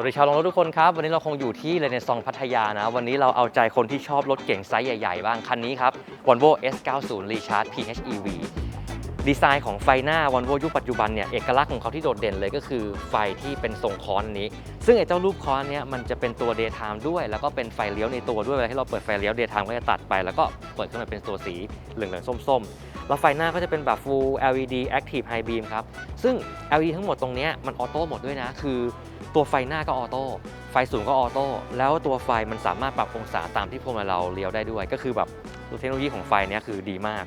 วัสดีชาวลงรถทุกคนครับ วันนี้เราคงอยู่ที่เลนซองพัทยานะ วันนี้เราเอาใจคนที่ชอบรถเก๋งไซส์ใหญ่ๆ บ้าง คันนี้ครับ Volvo S90 Recharge PHEV ดีไซน์ของไฟหน้า Volvo ยุคปัจจุบันเนี่ย เอกลักษณ์ของเขาที่โดดเด่นเลยก็คือไฟที่เป็นทรงค้อนนี้ ซึ่งไอ้เจ้ารูปค้อนเนี้ยมันจะเป็นตัว daytime ด้วย แล้วก็เป็นไฟเลี้ยวในตัวด้วย เวลาที่เราเปิดไฟเลี้ยว daytime ก็จะตัดไป แล้วก็เปิดขึ้นมาเป็นตัวสีเหลืองๆส้มๆ แล้วไฟหน้าก็จะเป็นแบบ full LED active high beam ครับ ซึ่ง LED ทั้งหมดตรงนี้มันออโต้หมดด้วยนะ คือ ตัวไฟหน้าก็ออโต้ไฟสูงก็ออโต้แล้วตัวไฟมันสามารถปรับองศาตามที่พวงมาลัยเราเลี้ยวได้ด้วย ก็คือแบบเทคโนโลยีของไฟนี้คือดีมาก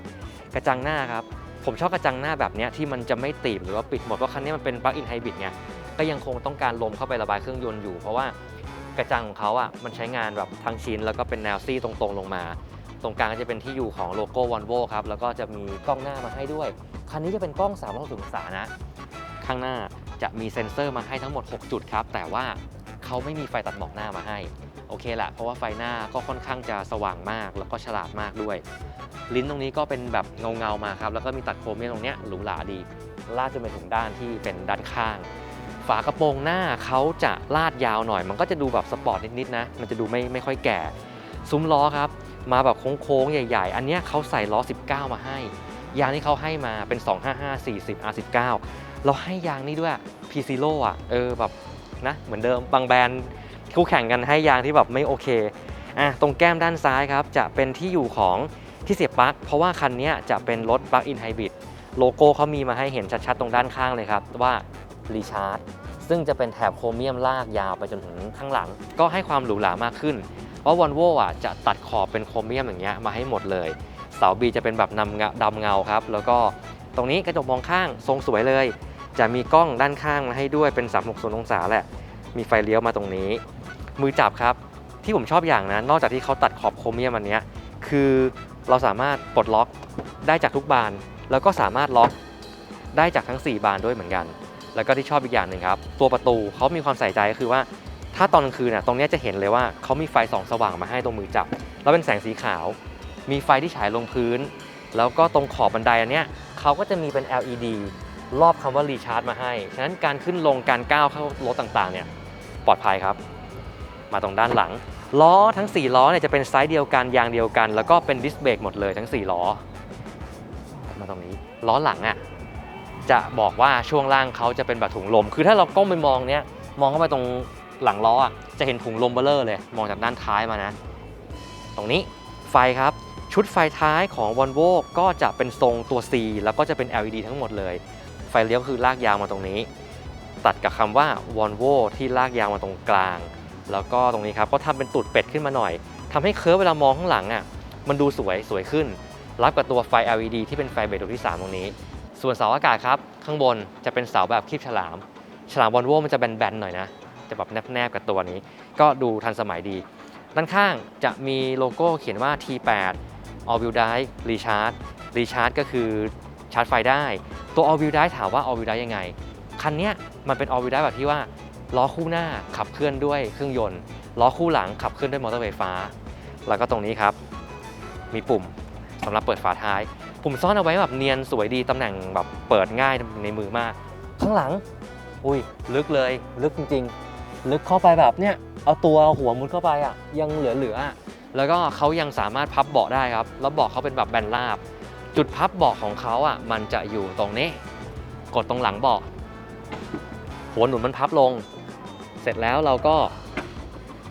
กระจังหน้าครับผมชอบกระจังหน้าแบบนี้ที่มันจะไม่ตีบหรือว่าปิดหมดเพราะคันนี้มันเป็นปลั๊กอินไฮบริดไงก็ยังคงต้องการลมเข้าไประบายเครื่องยนต์อยู่ เพราะว่ากระจังของเขาอะมันใช้งานแบบทั้งชิ้น แล้วก็เป็นแนวซี่ตรงๆ ลงมา ตรงกลางก็จะเป็นที่อยู่ของโลโก้ Volvo ครับแล้วก็จะมีกล้องหน้ามาให้ด้วย คันนี้จะเป็นกล้อง360องศานะข้างหน้า จะมีเซ็นเซอร์มาให้ทั้งหมด 6 จุดครับ แต่ว่าเขาไม่มีไฟตัดหมอกหน้ามาให้ โอเคแหละเพราะว่าไฟหน้าก็ค่อนข้างจะสว่างมาก แล้วก็ฉลาดมากด้วย ลิ้นตรงนี้ก็เป็นแบบเงาเงามาครับ แล้วก็มีตัดโครเมียมตรงเนี้ยหรูหราดี ลาดจนไปถึงด้านที่เป็นด้านข้าง ฝากระโปรงหน้าเขาจะลาดยาวหน่อย มันก็จะดูแบบสปอร์ตนิดๆนะ มันจะดูไม่ไม่ค่อยแก่ ซุ้มล้อครับ มาแบบโค้งๆใหญ่ ๆ อันเนี้ยเขาใส่ล้อ 19 มาให้ ยางที่เขาให้มาเป็น 255 40 R19 เราให้ยางนี่ด้วย P Zero อะเออแบบนะเหมือนเดิมบางแบรนด์คู่แข่งกันให้ยางที่แบบไม่โอเคอะตรงแก้มด้านซ้ายครับ จะเป็นที่อยู่ของที่เสียบปลั๊กเพราะว่าคันนี้จะเป็นรถปลั๊กอินไฮบริดโลโก้เขามีมาให้เห็นชัดๆ ตรงด้านข้างเลยครับว่ารีชาร์จซึ่งจะเป็นแถบโครเมียมลากยาวไปจนถึงข้างหลัง ก็ให้ความหรูหรามากขึ้นเพราะวอลโว่อะจะตัดขอบเป็นโครเมียมอย่างเงี้ยมาให้หมดเลย เสาบีจะเป็นแบบนำเงาดำเงาครับ แล้วก็ตรงนี้กระจกมองข้างทรงสวยเลย จะมีกล้องด้านข้างมาให้ด้วยเป็น 360 องศาแหละ มีไฟเลี้ยวมาตรงนี้ มือจับครับ ที่ผมชอบอย่างนะ นอกจากที่เขาตัดขอบโครเมียมอันเนี้ยคือเราสามารถปลดล็อกได้จากทุกบาน แล้วก็สามารถล็อกได้จากทั้ง 4 บานด้วยเหมือนกัน แล้วก็ที่ชอบอีกอย่างหนึ่งครับ ตัวประตูเขามีความใส่ใจก็คือว่า ถ้าตอนกลางคืนน่ะตรงนี้จะเห็นเลยว่าเขามีไฟส่องสว่างมาให้ตรงมือจับ แล้วเป็นแสงสีขาว มีไฟที่ฉายลงพื้น แล้วก็ตรงขอบบันไดอันเนี้ยเขาก็จะมีเป็น LED รอบคำว่ารีชาร์จมาให้ ฉะนั้นการขึ้นลงการก้าวเข้ารถต่างๆเนี่ยปลอดภัยครับ มาตรงด้านหลัง ล้อทั้ง 4 ล้อเนี่ยจะเป็นไซส์เดียวกันยางเดียวกัน แล้วก็เป็นดิสเบรกหมดเลยทั้ง 4 ล้อ มาตรงนี้ล้อหลังอะจะบอกว่าช่วงล่างเขาจะเป็นแบบถุงลม คือถ้าเราก้มไปมองเนี้ยมองเข้าไปตรงหลังล้ออะจะเห็นถุงลมเบลเลอร์เลย มองจากด้านท้ายมานะ ตรงนี้ไฟครับ ชุดไฟท้ายของ v o l v o ก็จะเป็นทรงตัว C แล้วก็จะเป็น LED ทั้งหมดเลย ไฟเลี้ยวคือลากยาวมาตรงนี้ ตัดกับคำว่า v o l v o ที่ลากยาวมาตรงกลาง แล้วก็ตรงนี้ครับก็ทำเป็นตูดเป็ดขึ้นมาหน่อยทำให้เคิร์ฟเวลามองข้างหลังอะมันดูสวยสวยขึ้น รับกับตัวไฟ LED ที่เป็นไฟเบรดดวงที่ 3 ตรงนี้ ส่วนเสาอากาศครับ ข้างบนจะเป็นเสาแบบคีบฉลาม ฉลามวอลโวมันจะแบนๆหน่อยนะ จะแบบแนบๆกับตัวนี้ ก็ดูทันสมัยดี ด้านข้างจะมีโลโก้เขียนว่า T8 All Wheel Drive Recharge Recharge ก็คือ ชาร์จไฟได้ ตัว All Wheel Drive ถามว่า All Wheel Drive ยังไง คันนี้มันเป็น All Wheel Drive แบบที่ว่าล้อคู่หน้าขับเคลื่อนด้วยเครื่องยนต์ล้อคู่หลังขับเคลื่อนด้วยมอเตอร์ไฟฟ้า แล้วก็ตรงนี้ครับ มีปุ่มสำหรับเปิดฝาท้าย ปุ่มซ่อนเอาไว้แบบเนียนสวยดีตำแหน่งแบบเปิดง่ายในมือมาก ข้างหลัง อุ้ยลึกเลยลึกจริง ๆ ลึกเข้าไปแบบเนี้ยเอาตัวหัวมุดเข้าไปอะยังเหลือๆอะแล้วก็เขายังสามารถพับเบาะได้ครับแล้วเบาะเขาเป็นแบบแบนราบ จุดพับเบาะของเขาอะมันจะอยู่ตรงนี้ กดตรงหลังเบาะหัวหนุนมันพับลง เสร็จแล้วเราก็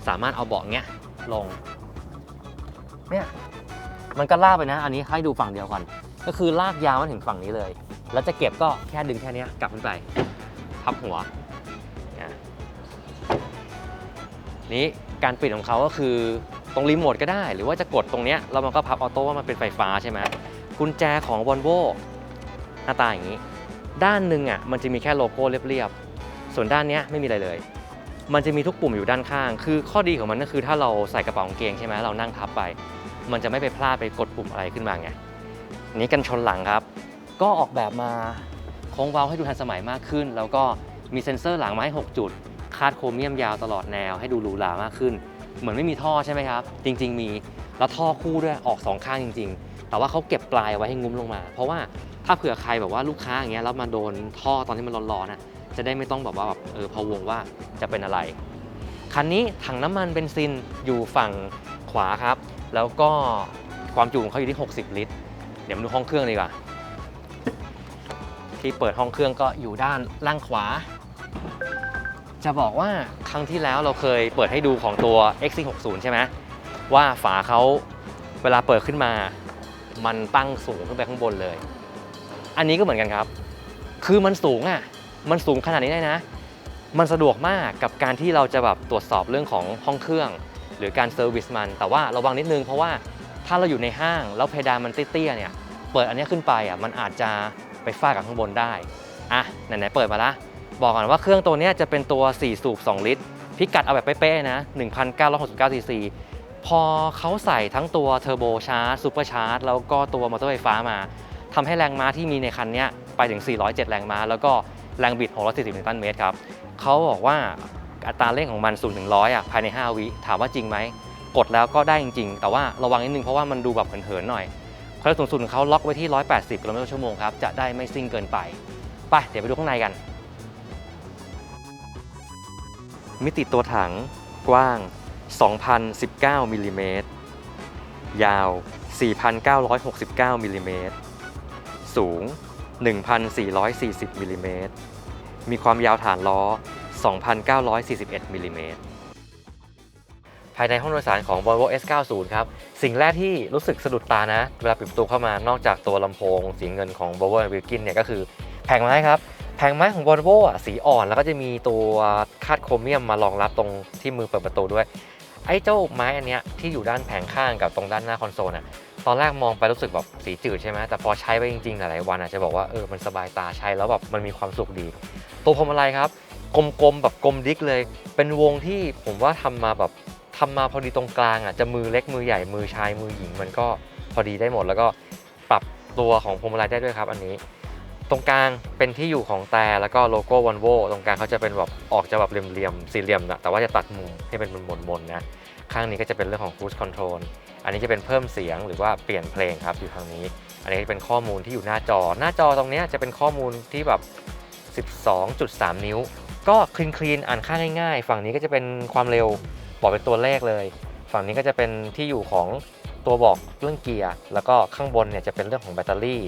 สามารถเอาเบาะเงี้ยลงเนี่ยมันก็ลากไปนะ อันนี้ให้ดูฝั่งเดียวก่อน ก็คือลากยาวมาถึงฝั่งนี้เลย แล้วจะเก็บก็แค่ดึงแค่นี้กลับขึ้นไป พับหัวนะนี้การปิดของเขาก็คือตรงรีโมทก็ได้ หรือว่าจะกดตรงเนี้ยแล้วมันก็พับออโต้ว่ามันเป็นไฟฟ้าใช่ไหม กุญแจของ Volvo หน้าตาอย่างนี้ ด้านหนึ่งอะมันจะมีแค่โลโก้เรียบๆ ส่วนด้านเนี้ยไม่มีอะไรเลย มันจะมีทุกปุ่มอยู่ด้านข้าง คือข้อดีของมันก็คือถ้าเราใส่กระเป๋ากางเกงใช่ไหมเรานั่งทับไป มันจะไม่ไปพลาดไปกดปุ่มอะไรขึ้นมาไงนนี้กันชนหลังครับ ก็ออกแบบมาโค้งเว้าให้ดูทันสมัยมากขึ้น แล้วก็มีเซ็นเซอร์หลังมาให้ 6 จุด คาดโครเมียมยาวตลอดแนวให้ดูหรูหรามากขึ้น เหมือนไม่มีท่อใช่ไหมครับ จริง ๆ มี แล้วท่อคู่ด้วยออกสองข้างจริง ๆ แต่ว่าเขาเก็บปลายไว้ให้งุ้มลงมา เพราะว่าถ้าเผื่อใครแบบว่าลูกค้าอย่างเงี้ยแล้วมาโดนท่อตอนที่มันร้อนๆน่ะจะได้ไม่ต้องแบบว่าแบบเออพะวงว่าจะเป็นอะไร คันนี้ถังน้ำมันเบนซินอยู่ฝั่งขวาครับ แล้วก็ความจุของเขาอยู่ที่ 60 ลิตร เดี๋ยวมาดูห้องเครื่องดีกว่า ที่เปิดห้องเครื่องก็อยู่ด้านล่างขวา จะบอกว่าครั้งที่แล้วเราเคยเปิดให้ดูของตัว XC60 ใช่ไหมว่าฝาเขาเวลาเปิดขึ้นมา มันตั้งสูงขึ้นไปข้างบนเลย อันนี้ก็เหมือนกันครับ คือมันสูงอะ มันสูงขนาดนี้ได้นะ มันสะดวกมากกับการที่เราจะแบบตรวจสอบเรื่องของห้องเครื่อง หรือการเซอร์วิสมัน แต่ว่าระวังนิดนึงเพราะว่าถ้าเราอยู่ในห้างแล้วเพดานมันเตี้ยๆเนี่ย เปิดอันนี้ขึ้นไปอะมันอาจจะไปฟาดกับข้างบนได้ อะไหนๆเปิดมาละ บอกก่อนว่าเครื่องตัวนี้จะเป็นตัว 4 สูบ 2 ลิตร พิกัดเอาแบบเป๊ะๆนะ 1,969ซีซี พอเขาใส่ทั้งตัวเทอร์โบชาร์จซูเปอร์ชาร์จแล้วก็ตัวมอเตอร์ไฟฟ้ามาทำให้แรงม้าที่มีในคันนี้ไปถึง 407 แรงม้า แล้วก็แรงบิด 640 นิวตันเมตรครับเขาบอกว่าอัตราเร่งของมัน0ถึง100อะภายใน 5 วิถามว่าจริงไหม กดแล้วก็ได้จริง ๆ แต่ว่าระวังนิดนึงเพราะว่ามันดูแบบเหินๆหน่อยความเร็วสูงสุดของเขาล็อกไว้ที่ 180 กิโลเมตรต่อชั่วโมงครับจะได้ไม่ซิ่งเกินไปไปเดี๋ยวไปดูข้างในกัน มิติตัวถังกว้าง 2,019มิลลิเมตร ยาว 4,969มิลลิเมตร สูง 1,440มิลลิเมตร มีความยาวฐานล้อ 2,941มิลลิเมตร ภายในห้องโดยสารของ Volvo S90 ครับ สิ่งแรกที่รู้สึกสะดุดตานะ เวลาปิดประตูเข้ามานอกจากตัวลำโพง สีเงินของ Volvo Wilkin เนี่ยก็คือแผงไม้ครับแผงไม้ของ Volvo อะสีอ่อนแล้วก็จะมีตัวคาดโครเมียมมารองรับตรงที่มือเปิดประตูด้วย ไอ้เจ้าไม้อันเนี้ยที่อยู่ด้านแผงข้างกับตรงด้านหน้าคอนโซลน่ะตอนแรกมองไปรู้สึกแบบสีจืดใช่ไหมแต่พอใช้ไปจริงๆหลายวันอาจจะบอกว่าเออมันสบายตาใช้แล้วแบบมันมีความสุขดี ตัวพวงมาลัยครับ กลมๆแบบกลมดิกเลย เป็นวงที่ผมว่าทำมาแบบทำมาพอดีตรงกลางอะจะมือเล็กมือใหญ่มือชายมือหญิง มันก็พอดีได้หมดแล้วก็ปรับตัวของพวงมาลัยได้ด้วยครับ อันนี้ ตรงกลางเป็นที่อยู่ของแต่แล้วก็โลโก้ว o นโวตรงกลางเขาจะเป็นแบบออกจะแบบเหลี่ยมๆสี่เหลี่ยมนะแต่ว่าจะตัดมุมให้เป็นมนๆนะข้างนี้ก็จะเป็นเรื่องของ cruise control อันนี้จะเป็นเพิ่มเสียงหรือว่าเปลี่ยนเพลงครับอยู่ทางนี้ อันนี้เป็นข้อมูลที่อยู่หน้าจอ หน้าจอตรงนี้จะเป็นข้อมูลที่แบบ 12.3 นิ้ว ก็คลีนคลีนอ่านค่าง่ายๆ ฝั่งนี้ก็จะเป็นความเร็วบอกเป็นตัวเลขเลย ฝั่งนี้ก็จะเป็นที่อยู่ของตัวบอกเรื่องเกียร์ แล้วก็ข้างบนเนี่ยจะเป็นเรื่องของแบตเตอรี่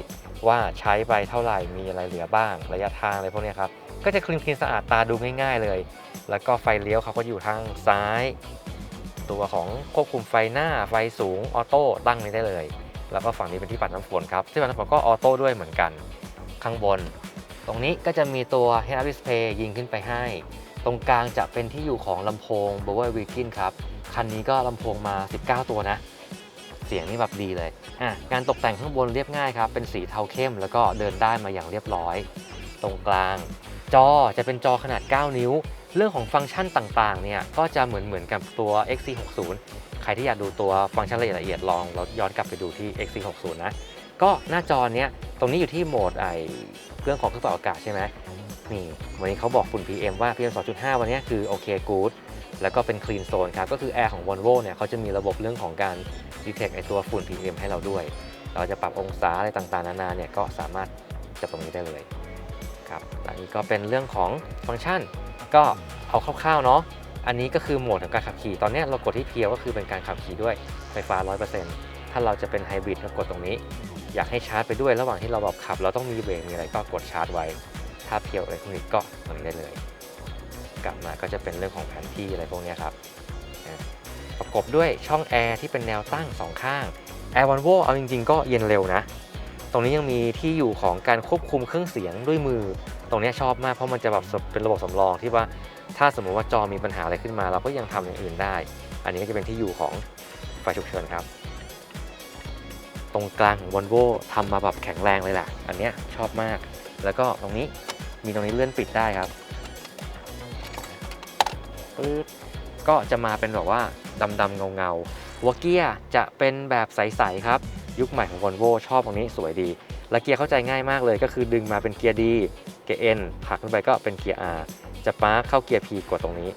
ว่าใช้ไปเท่าไหร่มีอะไรเหลือบ้างระยะทางอะไรพวกนี้ครับก็จะคลีนคลีนสะอาดตาดูง่ายๆเลย แล้วก็ไฟเลี้ยวเขาก็อยู่ทางซ้าย ตัวของควบคุมไฟหน้าไฟสูงออโต้ตั้งนี้ได้เลย แล้วก็ฝั่งนี้เป็นที่ปัดน้ำฝนครับที่ปัดน้ำฝนก็ออโต้ด้วยเหมือนกัน ข้างบน ตรงนี้ก็จะมีตัว head up display ยิงขึ้นไปให้ ตรงกลางจะเป็นที่อยู่ของลำโพง b o w e r w i l k i n ครับคันนี้ก็ลำโพงมา 19 ตัวนะ เสียงนี่แบบดีเลยอะการตกแต่งข้างบนเรียบง่ายครับ เป็นสีเทาเข้มแล้วก็เดินได้มาอย่างเรียบร้อย ตรงกลาง จอจะเป็นจอขนาด 9 นิ้ว เรื่องของฟังก์ชันต่างๆ เนี่ย ก็จะเหมือนเหมือนกับตัว XC60 ใครที่อยากดูตัวฟังก์ชันละเอียดละเอียดลองแล้วย้อนกลับไปดูที่ XC60 นะ ก็หน้าจอเนี้ยตรงนี้อยู่ที่โหมดไอเรื่องของเครื่องปรับอากาศใช่ไหมนี่วันนี้เขาบอกฝุ่น PM ว่า PM 2.5 วันเนี้ยคือโอเคกู๊ด แล้วก็เป็นคลีนโซนครับ ก็คือแอร์ของ Volvo เนี่ยเขาจะมีระบบเรื่องของการ detect ไอตัวฝุ่น PM ให้เราด้วย เราจะปรับองศาอะไรต่างๆ นานาเนี่ยก็สามารถจับตรงนี้ได้เลยครับอันนี้ก็เป็นเรื่องของฟังก์ชัน ก็เอาคร่าวๆเนาะอันนี้ก็คือโหมดของการขับขี่ ตอนนี้เรากดที่เพียวก็คือเป็นการขับขี่ด้วยไฟฟ้า 100%ถ้าเราจะเป็นไฮบริดก็กดตรงนี้ อยากให้ชาร์จไปด้วยระหว่างที่เราแบบขับ เราต้องมีเบรกมีอะไรก็กดชาร์จไว้ ถ้าเพียวอิเล็กทรอนิกส์ก็ตรงนี้ได้เลย กลับมาก็จะเป็นเรื่องของแผนที่อะไรพวกนี้ครับ ประกบด้วยช่องแอร์ที่เป็นแนวตั้งสองข้างแอร์วันโวเอาจริงๆ ก็เย็นเร็วนะ ตรงนี้ยังมีที่อยู่ของการควบคุมเครื่องเสียงด้วยมือ ตรงนี้ชอบมากเพราะมันจะแบบเป็นระบบสำรองที่ว่าถ้าสมมุติว่าจอมีปัญหาอะไรขึ้นมา เราก็ยังทำอย่างอื่นได้ อันนี้ก็จะเป็นที่อยู่ของไฟฉุกเฉินครับ ตรงกลางของ Volvo ทำมาแบบแข็งแรงเลยแหละ อันเนี้ยชอบมาก แล้วก็ตรงนี้มีตรงนี้เลื่อนปิดได้ครับ ปึ๊บก็จะมาเป็นแบบว่าดำๆเงาๆหัวเกียร์จะเป็นแบบใสๆครับ ยุคใหม่ของ Volvo ชอบตรงนี้สวยดี และเกียร์เข้าใจง่ายมากเลย ก็คือดึงมาเป็นเกียร์ D เกียร์ N ผลักขึ้นไปก็เป็นเกียร์ R จะปาร์คเข้าเกียร์ P กดตรงนี้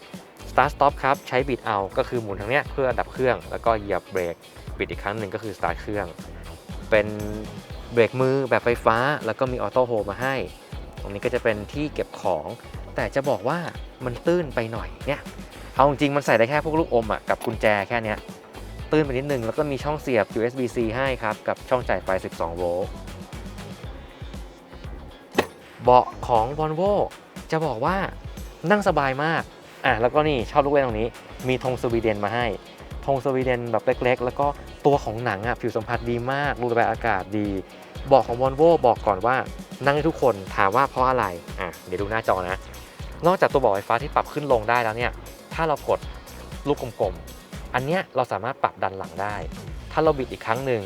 Start Stop ครับ ใช้บิดเอาก็คือหมุนทางเนี้ยเพื่อดับเครื่อง แล้วก็เหยียบเบรกบิดอีกครั้งหนึ่งก็คือ Start เครื่อง เป็นเบรกมือแบบไฟฟ้า แล้วก็มีออโต้โฮมาให้ ตรงนี้ก็จะเป็นที่เก็บของ แต่จะบอกว่า มันตื้นไปหน่อยเนี่ยเอาจริงๆมันใส่ได้แค่พวกลูกอมอะกับกุญแจแค่เนี้ยตื้นไปนิดนึง แล้วก็มีช่องเสียบ USB-C ให้ครับ กับช่องจ่ายไฟ 12 โวลต์เบาะของ Volvo จะบอกว่านั่งสบายมากอะแล้วก็นี่ชอบลูกเล่นตรงนี้ มีธงสวีเดนมาให้ธงสวีเดนแบบเล็ก ๆ แล้วก็ตัวของหนังอะผิวสัมผัสดีมากรูระบายอากาศดีเบาะของ Volvo บอกก่อนว่านั่งให้ทุกคนถามว่าเพราะอะไรอะเดี๋ยวดูหน้าจอนะ นอกจากตัวบาะไฟฟ้าที่ปรับขึ้นลงได้แล้วเนี่ย ถ้าเรากดลูกกลมๆ อันเนี้ยเราสามารถปรับดันหลังได้ ถ้าเราบิดอีกครั้งหนึ่ง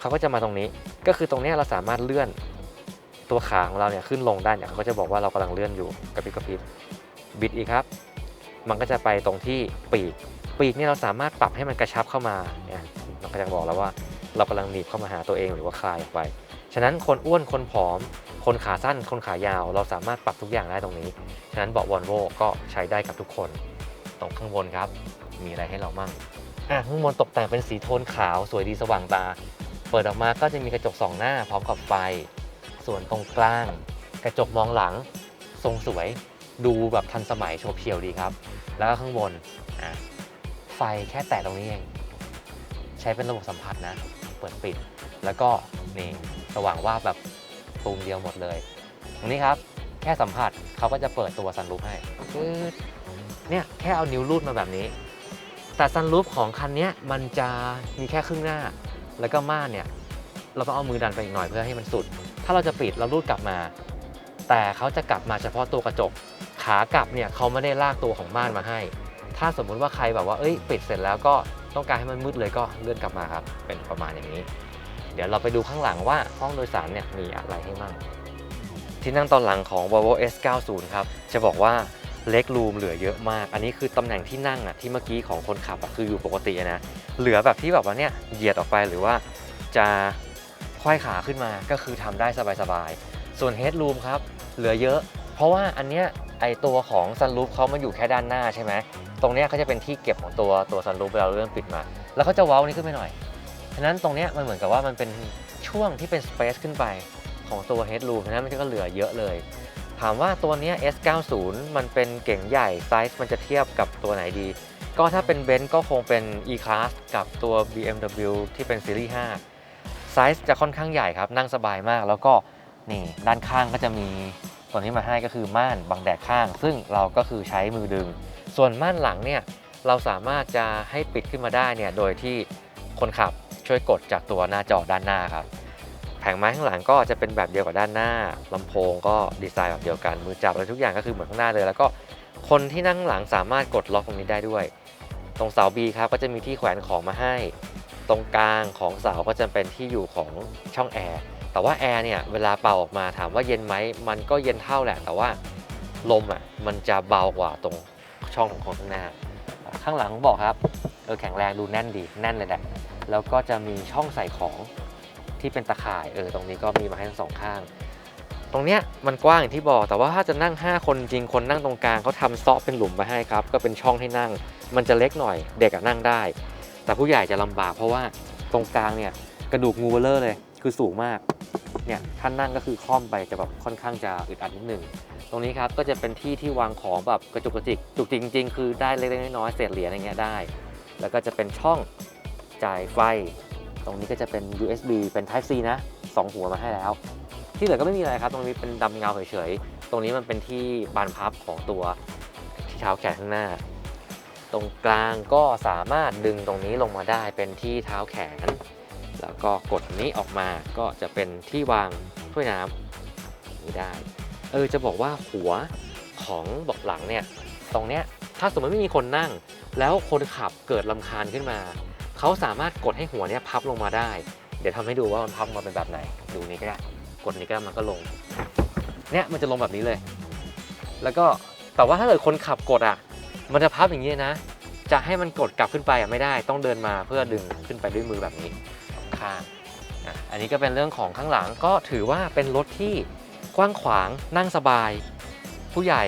เขาก็จะมาตรงนี้ ก็คือตรงเนี้ยเราสามารถเลื่อนตัวขาของเราเนี่ยขึ้นลงได้เนี่ยเขาก็จะบอกว่าเรากำลังเลื่อนอยู่กระพริบกระพริบบิดอีกครับ มันก็จะไปตรงที่ปีก ปีกเนี่ยเราสามารถปรับให้มันกระชับเข้ามาเนี่ยมันก็จะบอกแล้วว่าเรากำลังหนีบเข้ามาหาตัวเองหรือว่าคลายออกไป ฉะนั้นคนอ้วนคนผอม คนขาสั้น คนขายาว เราสามารถปรับทุกอย่างได้ตรงนี้ ฉะนั้นเบาะวอลโวก็ใช้ได้กับทุกคน ตรงข้างบนครับ มีอะไรให้เรามั่งอะข้างบนตกแต่งเป็นสีโทนขาวสวยดีสว่างตา เปิดออกมาก็จะมีกระจกสองหน้าพร้อมกับไฟ ส่วนตรงกลาง กระจกมองหลัง ทรงสวย ดูแบบทันสมัยโฉบเฉี่ยวดีครับ แล้วก็ข้างบนอะไฟแค่แตะตรงนี้เอง ใช้เป็นระบบสัมผัสนะ เปิดปิด แล้วก็นี่สว่างว่าแบบตูมเดียวหมดเลยตรงนี้ครับ แค่สัมผัสเขาก็จะเปิดตัวซันรูฟให้เนี่ยแค่เอานิ้วรูดมาแบบนี้ แต่ซันรูฟของคันนี้มันจะมีแค่ครึ่งหน้า แล้วก็ม่านเนี่ย เราต้องเอามือดันไปอีกหน่อยเพื่อให้มันสุด ถ้าเราจะปิดเรารูดกลับมา แต่เขาจะกลับมาเฉพาะตัวกระจก ขากลับเนี่ยเขาไม่ได้ลากตัวของม่านมาให้ ถ้าสมมุติว่าใครแบบว่าเอ้ย ปิดเสร็จแล้วก็ต้องการให้มันมืดเลยก็เลื่อนกลับมาครับ เป็นประมาณอย่างนี้ เดี๋ยวเราไปดูข้างหลังว่าห้องโดยสารเนี่ยมีอะไรให้มั่งที่นั่งตอนหลังของ Volvo S90 ครับ จะบอกว่าเล็กรูมเหลือเยอะมาก อันนี้คือตำแหน่งที่นั่งอะที่เมื่อกี้ของคนขับอะคืออยู่ปกตินะ เหลือแบบที่แบบว่าเนี่ยเหยียดออกไปหรือว่าจะควายขาขึ้นมาก็คือทำได้สบายๆ ส่วน Headroom ครับเหลือเยอะ เพราะว่าอันเนี้ยไอตัวของ Sunroof เขามาอยู่แค่ด้านหน้าใช่ไหม ตรงเนี้ยเขาจะเป็นที่เก็บของตัวตัว Sunroof เวลาเราเลื่อนปิดมา แล้วเขาจะเว้านี้ขึ้นไปหน่อย ฉะนั้นตรงนี้มันเหมือนกับว่ามันเป็นช่วงที่เป็น Space ขึ้นไปของตัว Headroom ฉะนั้นมันก็เหลือเยอะเลย ถามว่าตัวนี้ S90 มันเป็นเก่งใหญ่ไซส์มันจะเทียบกับตัวไหนดี ก็ถ้าเป็นเบนซ์ก็คงเป็น E-Class กับตัว BMW ที่เป็นซีรีส์5ไซส์จะค่อนข้างใหญ่ครับนั่งสบายมาก แล้วก็นี่ด้านข้างก็จะมีตัวนี้มาให้ก็คือม่านบังแดดข้าง ซึ่งเราก็คือใช้มือดึง ส่วนม่านหลังเนี่ยเราสามารถจะให้ปิดขึ้นมาได้เนี่ยโดยที่คนขับ ช่วยกดจากตัวหน้าจอด้านหน้าครับ แผงไม้ข้างหลังก็จะเป็นแบบเดียวกับด้านหน้าลำโพงก็ดีไซน์แบบเดียวกัน มือจับอะไรทุกอย่างก็คือเหมือนข้างหน้าเลย แล้วก็คนที่นั่งหลังสามารถกดล็อกตรงนี้ได้ด้วย ตรงเสา B ครับก็จะมีที่แขวนของมาให้ ตรงกลางของเสาก็จะเป็นที่อยู่ของช่องแอร์แต่ว่าแอร์เนี่ยเวลาเป่าออกมาถามว่าเย็นไหมมันก็เย็นเท่าแหละ แต่ว่าลมอะมันจะเบากว่าตรงช่องของข้างหน้า ข้างหลังบอกครับเออแข็งแรงดูแน่นดีแน่นเลยแหละ แล้วก็จะมีช่องใส่ของที่เป็นตะข่ายเออตรงนี้ก็มีมาให้ทั้งสองข้าง ตรงเนี้ยมันกว้างอย่างที่บอก แต่ว่าถ้าจะนั่ง 5 คนจริงคนนั่งตรงกลางเขาทำเซาะเป็นหลุมมาให้ครับ ก็เป็นช่องให้นั่ง มันจะเล็กหน่อย เด็กอะนั่งได้ แต่ผู้ใหญ่จะลำบากเพราะว่าตรงกลางเนี่ยกระดูกงูเบลเลอร์เลย คือสูงมากเนี่ยท่านนั่งก็คือค่อมไปจะแบบค่อนข้างจะอึดอัดนิดหนึ่งตรงนี้ครับก็จะเป็นที่ที่วางของแบบกระจุกกระจิกจุกจิกจริงๆคือได้เล็กๆน้อยๆเศษเหรียญอะไรเงี้ยได้ แล้วก็จะเป็นช่อง จ่ายไฟ ตรงนี้ก็จะเป็น USB เป็น Type C นะสองหัวมาให้แล้ว ที่เหลือก็ไม่มีอะไรครับ ตรงนี้เป็นดำเงาเฉยๆ ตรงนี้มันเป็นที่บานพับของตัวที่เท้าแขนข้างหน้า ตรงกลางก็สามารถดึงตรงนี้ลงมาได้เป็นที่เท้าแขน แล้วก็กดนี้ออกมาก็จะเป็นที่วางถ้วยน้ำนี้ได้ เออจะบอกว่าหัวของเบาะหลังเนี่ย ตรงเนี้ยถ้าสมมติไม่มีคนนั่ง แล้วคนขับเกิดลำคาญขึ้นมา เขาสามารถกดให้หัวเนี้ยพับลงมาได้ เดี๋ยวทำให้ดูว่ามันพับมาเป็นแบบไหน ดูนี้ก็ได้กดนี้ก็มันก็ลง เนี่ยมันจะลงแบบนี้เลย แล้วก็แต่ว่าถ้าเกิดคนขับกดอะ มันจะพับอย่างนี้นะ จะให้มันกดกลับขึ้นไปอะไม่ได้ ต้องเดินมาเพื่อดึงขึ้นไปด้วยมือแบบนี้ข้างอะอันนี้ก็เป็นเรื่องของข้างหลังก็ถือว่าเป็นรถที่กว้างขวางนั่งสบาย ผู้ใหญ่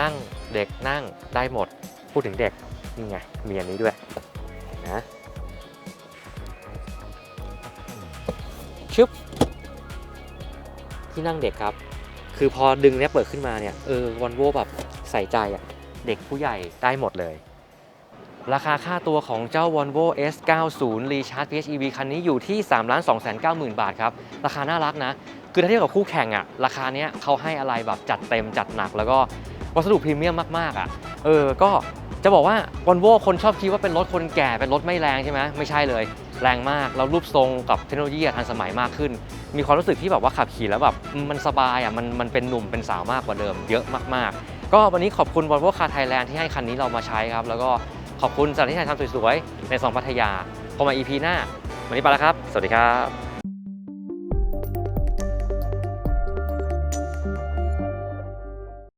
นั่งเด็กนั่งได้หมด พูดถึงเด็กนี่ไงมีอันนี้ด้วยเห็นนะ ชึบที่นั่งเด็กครับ คือพอดึงเนี้ยเปิดขึ้นมาเนี่ยเออวอลโวแบบใส่ใจอะเด็กผู้ใหญ่ได้หมดเลย ราคาค่าตัวของเจ้า Volvo S90 Recharge PHEV คันนี้อยู่ที่ 3 2 9 0 0 0 0 บาทครับ ราคาน่ารักนะ คือถ้าเทียบกับคู่แข่งอะราคาเนี้ยเขาให้อะไรแบบจัดเต็มจัดหนัก แล้วก็วัสดุพรีเมียมมากๆอะเออก็จะบอกว่า Volvo คนชอบคิดว่าเป็นรถคนแก่เป็นรถไม่แรงใช่ไหมไม่ใช่เลย แรงมาก แล้วรูปทรงกับเทคโนโลยีอะทันสมัยมากขึ้น มีความรู้สึกที่แบบว่าขับขี่แล้วแบบมันสบายอะมันมันเป็นหนุ่มเป็นสาวมากกว่าเดิมเยอะมากๆ ก็วันนี้ขอบคุณ Volvo Car Thailand ที่ให้คันนี้เรามาใช้ครับ แล้วก็ขอบคุณสถานที่ถ่ายทำสวยๆในสองพัทยาพอมา EP หน้า วันนี้ไปแล้วครับ สวัสดีครับ